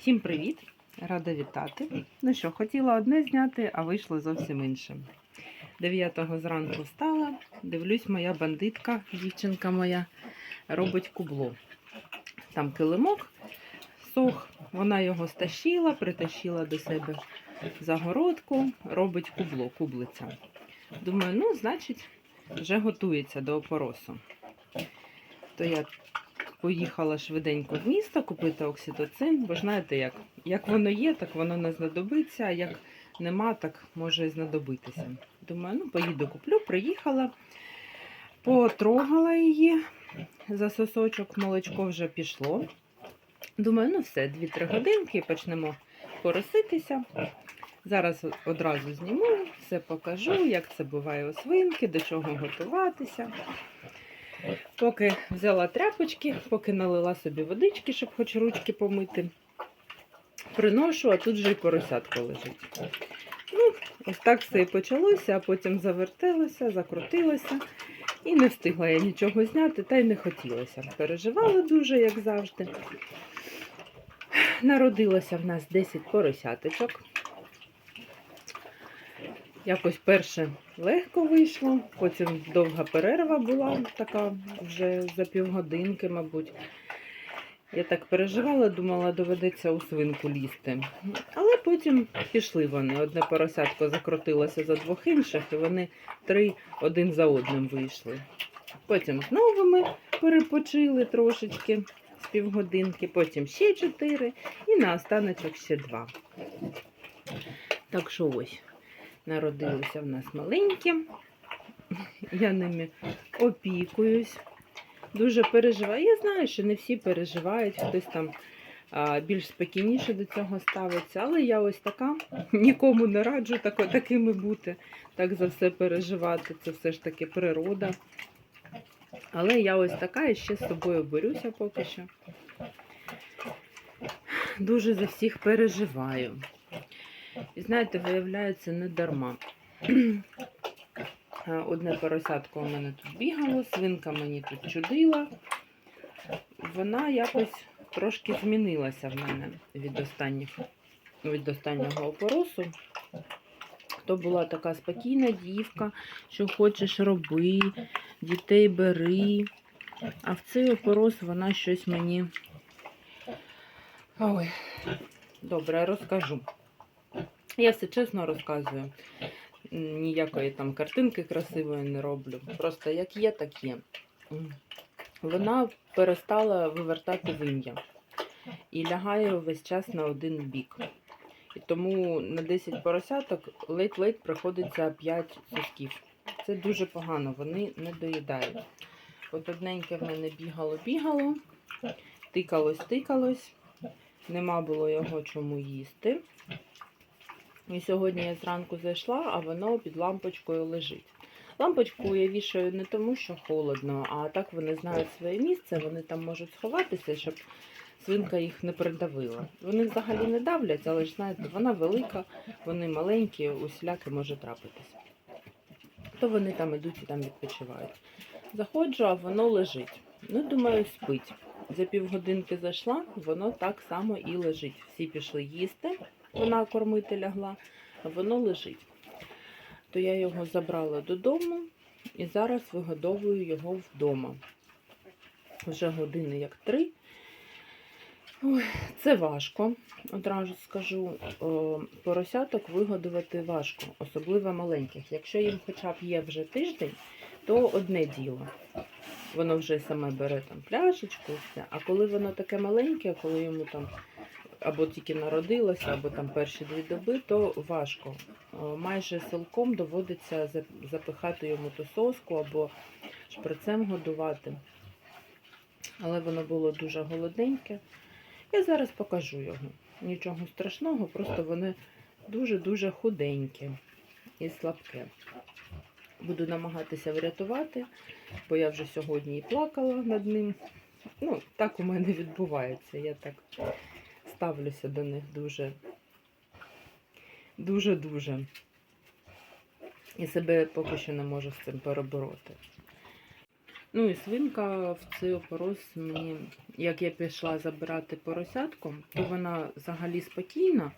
Всім привіт! Рада вітати. Ну що, хотіла одне зняти, а вийшло зовсім інше. Дев'ятого зранку встала, дивлюсь, моя бандитка, дівчинка моя, робить кубло. Там килимок сох, вона його стащила, притащила до себе загородку, робить кубло, кублиця. Думаю, ну, значить, вже готується до опоросу. То я поїхала швиденько в місто купити окситоцин, бо знаєте як, як воно є, так воно не знадобиться, а як нема, так може і знадобитися. Думаю, ну поїду куплю, приїхала, потрогала її за сосочок, молочко вже пішло. Думаю, ну все, 2-3 годинки почнемо пороситися. Зараз одразу зніму, все покажу, як це буває у свинки, до чого готуватися. Поки взяла тряпочки, поки налила собі водички, щоб хоч ручки помити. Приношу, а тут же і поросятко лежить. Ну, ось так все і почалося, а потім завертелося, закрутилося. І не встигла я нічого зняти, та й не хотілося. Переживала дуже, як завжди. Народилося в нас 10 поросяточок. Якось перше легко вийшло, потім довга перерва була, така вже за півгодинки, мабуть. Я так переживала, думала, доведеться у свинку лізти. Але потім пішли вони. Одне поросятко закрутилося за двох інших, і вони три один за одним вийшли. Потім знову ми перепочили трошечки з півгодинки, потім ще чотири, і на останочок ще два. Так що ось народилися в нас маленькі. Я ними опікуюсь. Дуже переживаю. Я знаю, що не всі переживають, хтось там більш спокійніше до цього ставиться. Але я ось така, нікому не раджу тако, такими бути, так за все переживати. Це все ж таки природа. Але я ось така і ще з собою борюся поки що. Дуже за всіх переживаю. І знаєте, виявляється, не дарма. Е, Одне поросятко у мене тут бігало, свинка мені тут чудила. Вона якось трошки змінилася в мене від останніх, від останнього опоросу. То була така спокійна дівка, що хочеш роби, дітей бери. А в цей опорос вона щось мені. Ой, добре, розкажу. Я все чесно розказую. Ніякої там картинки красивої не роблю. Просто як є, так є. Вона перестала вивертати вим'я і лягає весь час на один бік. І тому на 10 поросяток ледь-ледь приходиться 5 сосків. Це дуже погано, вони не доїдають. От одненьке в мене бігало-бігало, тикалось-тикалось, нема було його чому їсти. І сьогодні я зранку зайшла, а воно під лампочкою лежить. Лампочку я вішаю не тому, що холодно, а так вони знають своє місце, вони там можуть сховатися, щоб свинка їх не придавила. Вони взагалі не давлять, але ж знаєте, вона велика, вони маленькі, усіляки може трапитися. То вони там ідуть і там відпочивають. Заходжу, а воно лежить. Ну, думаю, спить. За півгодинки зайшла, воно так само і лежить. Всі пішли їсти вона кормити лягла, воно лежить. То я його забрала додому і зараз вигодовую його вдома. Вже години як три. Ой, це важко, одразу скажу. Поросяток вигодувати важко, особливо маленьких. Якщо їм хоча б є вже тиждень, то одне діло. Воно вже саме бере там пляшечку, все. А коли воно таке маленьке, коли йому там або тільки народилося, або там перші дві доби, то важко. Майже силком доводиться запихати йому ту соску або шприцем годувати. Але воно було дуже голодненьке. Я зараз покажу його. Нічого страшного, просто вони дуже-дуже худенькі і слабке. Буду намагатися врятувати, бо я вже сьогодні і плакала над ним. Ну, так у мене відбувається. Я так ставлюся до них дуже, дуже-дуже. І себе поки що не можу з цим перебороти. Ну і свинка в цей опорос мені, як я пішла забирати поросятку, то вона взагалі спокійна.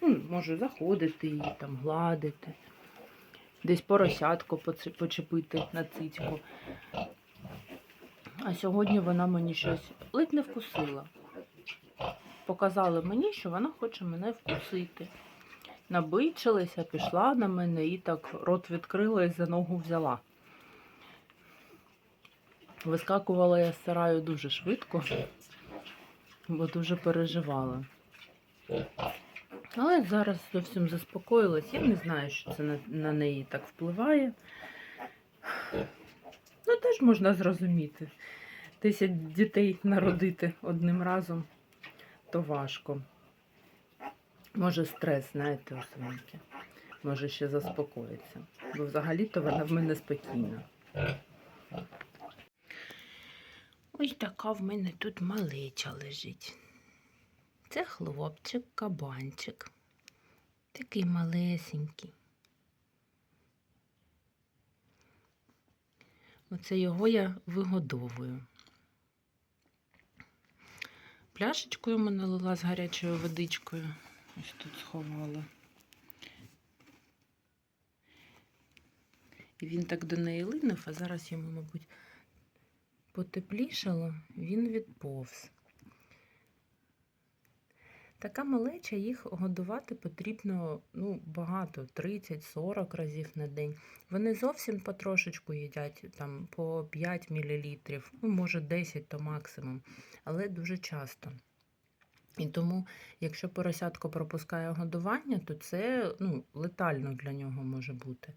Ну, може заходити її там, гладити, десь поросятку почепити на цицьку. А сьогодні вона мені щось ледь не вкусила. Показали мені, що вона хоче мене вкусити. Набичилася, пішла на мене і так рот відкрила і за ногу взяла. Вискакувала я з сараю дуже швидко, бо дуже переживала. Але зараз зовсім заспокоїлась. Я не знаю, що це на, на неї так впливає. Ну, теж можна зрозуміти. Десять дітей народити одним разом то важко. Може, стрес, знаєте, у. Може, ще заспокоїться. Бо взагалі-то вона в мене спокійна. Ось така в мене тут малеча лежить. Це хлопчик, кабанчик. Такий малесенький. Оце його я вигодовую. Пляшечку йому налила з гарячою водичкою. Ось тут сховала. І він так до неї линув, а зараз йому, мабуть, потеплішало, він відповз. Така малеча їх годувати потрібно ну, багато, 30-40 разів на день. Вони зовсім потрошечку їдять, там по 5 мл, ну, може 10 то максимум, але дуже часто. І тому, якщо поросятко пропускає годування, то це ну, летально для нього може бути.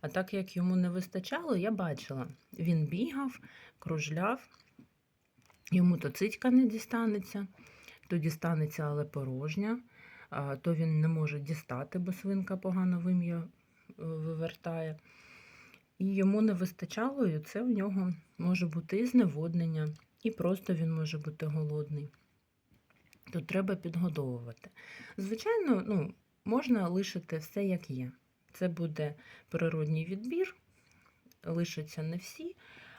А так як йому не вистачало, я бачила, він бігав, кружляв, йому то цицька не дістанеться, то дістанеться, але порожня, то він не може дістати, бо свинка погано вим'я е, вивертає. І йому не вистачало, і це у нього може бути і зневоднення, і просто він може бути голодний. То треба підгодовувати. Звичайно, ну, можна лишити все як є. Це буде природній відбір, лишаться не всі,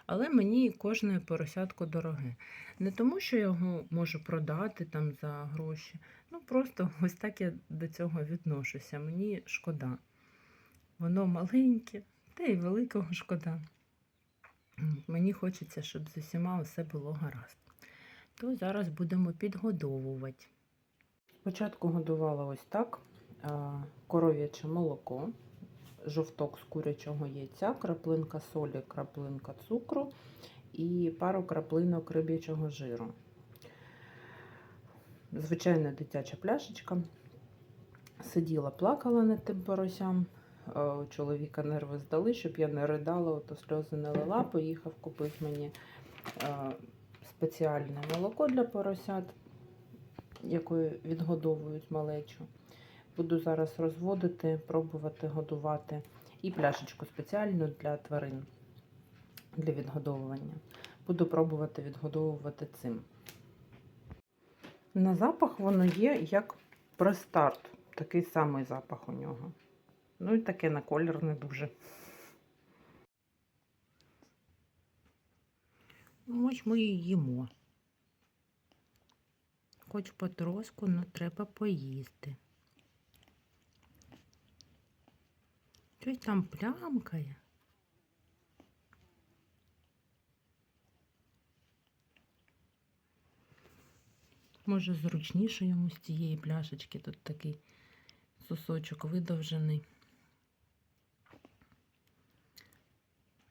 але мені кожне поросятко дороге. Не тому, що я його можу продати там за гроші. Ну просто ось так я до цього відношуся. Мені шкода. Воно маленьке, та й великого шкода. Мені хочеться, щоб з усіма все було гаразд. То зараз будемо підгодовувати. Спочатку годувала ось так: коров'яче молоко, жовток з курячого яйця, краплинка солі, краплинка цукру і пару краплинок риб'ячого жиру. Звичайна дитяча пляшечка. Сиділа, плакала над тим поросям. Е, чоловіка нерви здали, щоб я не ридала, ото сльози не лила. Поїхав, купив мені е, спеціальне молоко для поросят, якою відгодовують малечу. Буду зараз розводити, пробувати годувати. І пляшечку спеціальну для тварин для відгодовування. Буду пробувати відгодовувати цим. На запах воно є як престарт. Такий самий запах у нього. Ну і таке на колір не дуже. Ну, Ось ми і їмо. Хоч потрошку, але треба поїсти. Щось там плямкає. Може, зручніше йому з цієї пляшечки. Тут такий сосочок видовжений.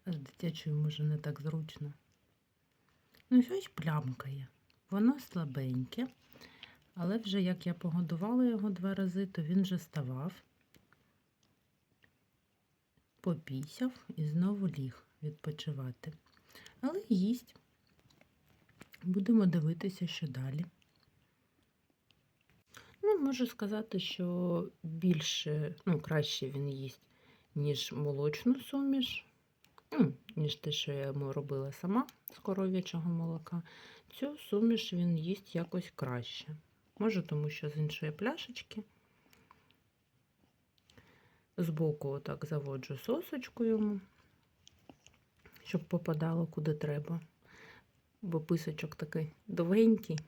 А з дитячою, може, не так зручно. Ну, щось плямкає. Воно слабеньке, але вже як я погодувала його два рази, то він вже ставав, попісяв і знову ліг відпочивати. Але їсть. Будемо дивитися, що далі. Ну, можу сказати, що більше, ну, краще він їсть, ніж молочну суміш, ну, ніж те, що я йому робила сама з коров'ячого молока. Цю суміш він їсть якось краще. Може, тому що з іншої пляшечки. Збоку отак заводжу сосочку йому, щоб попадало куди треба. Бо писочок такий довгенький,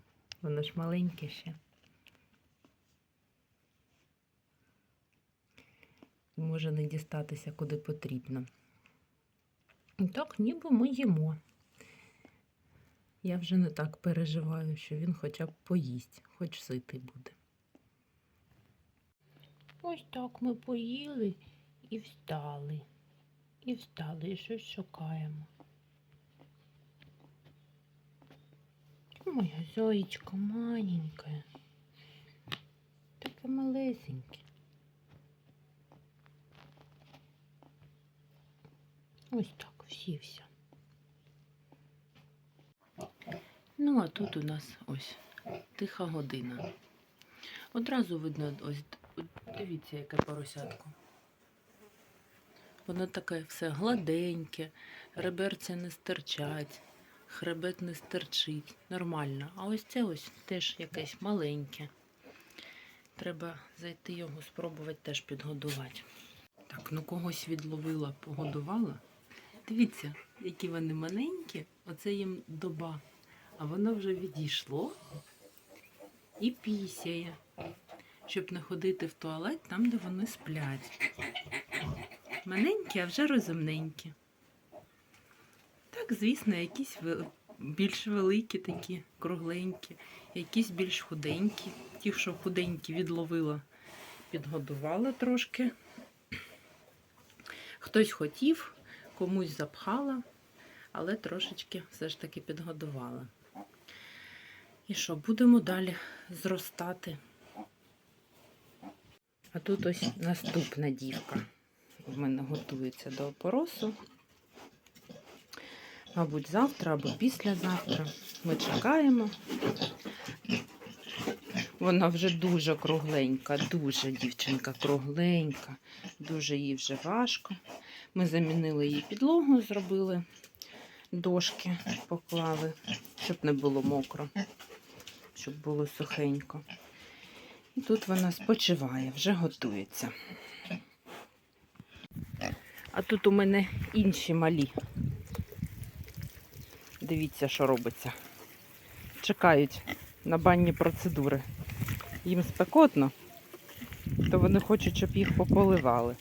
воно ж маленьке ще. Може не дістатися куди потрібно. І так, ніби ми їмо. Я вже не так переживаю, що він хоча б поїсть, хоч ситий буде. Ось так ми поїли і встали. І встали, і щось шукаємо. Моя зоєчка маленька. Таке малесеньке. Ось так, всівся. Ну, а тут у нас ось тиха година. Одразу видно, ось дивіться, яке поросятко. Воно таке все гладеньке, реберця не стирчать, хребет не стерчить. Нормально. А ось це ось теж якесь маленьке. Треба зайти його спробувати теж підгодувати. Так, ну когось відловила, погодувала. Дивіться, які вони маленькі, оце їм доба. А воно вже відійшло і пісяє, щоб не ходити в туалет там, де вони сплять. Маленькі, а вже розумненькі. Так, звісно, якісь більш великі такі, кругленькі, якісь більш худенькі. Ті, що худенькі відловила, підгодувала трошки. Хтось хотів, комусь запхала, але трошечки все ж таки підгодувала. І що, будемо далі зростати. А тут ось наступна дівка. В мене готується до опоросу. Мабуть, завтра або післязавтра. Ми чекаємо. Вона вже дуже кругленька, дуже дівчинка кругленька, дуже їй вже важко. Ми замінили їй підлогу, зробили дошки, поклали, щоб не було мокро, щоб було сухенько. Тут вона спочиває, вже готується. А тут у мене інші малі. Дивіться, що робиться. Чекають на банні процедури. Їм спекотно, то вони хочуть, щоб їх пополивали.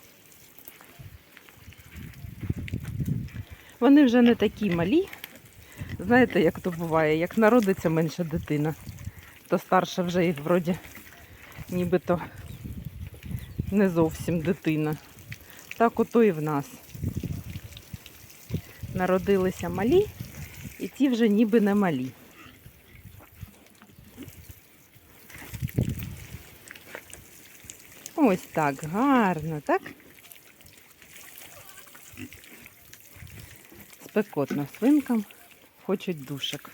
Вони вже не такі малі. Знаєте, як то буває, як народиться менша дитина, то старша вже і вроді нібито не зовсім дитина. Так ото і в нас. Народилися малі, і ті вже ніби не малі. Ось так гарно, так? Спекотно свинкам, хочуть душок.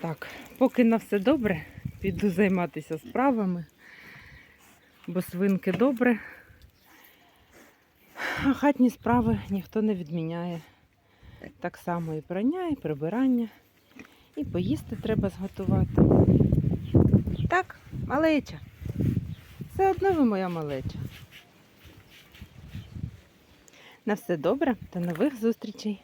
Так, поки на все добре, піду займатися справами, бо свинки добре. А хатні справи ніхто не відміняє. Так само і прання, і прибирання, і поїсти треба зготувати. Так, малеча. Все одно ви моя малеча. На все добре, до нових зустрічей.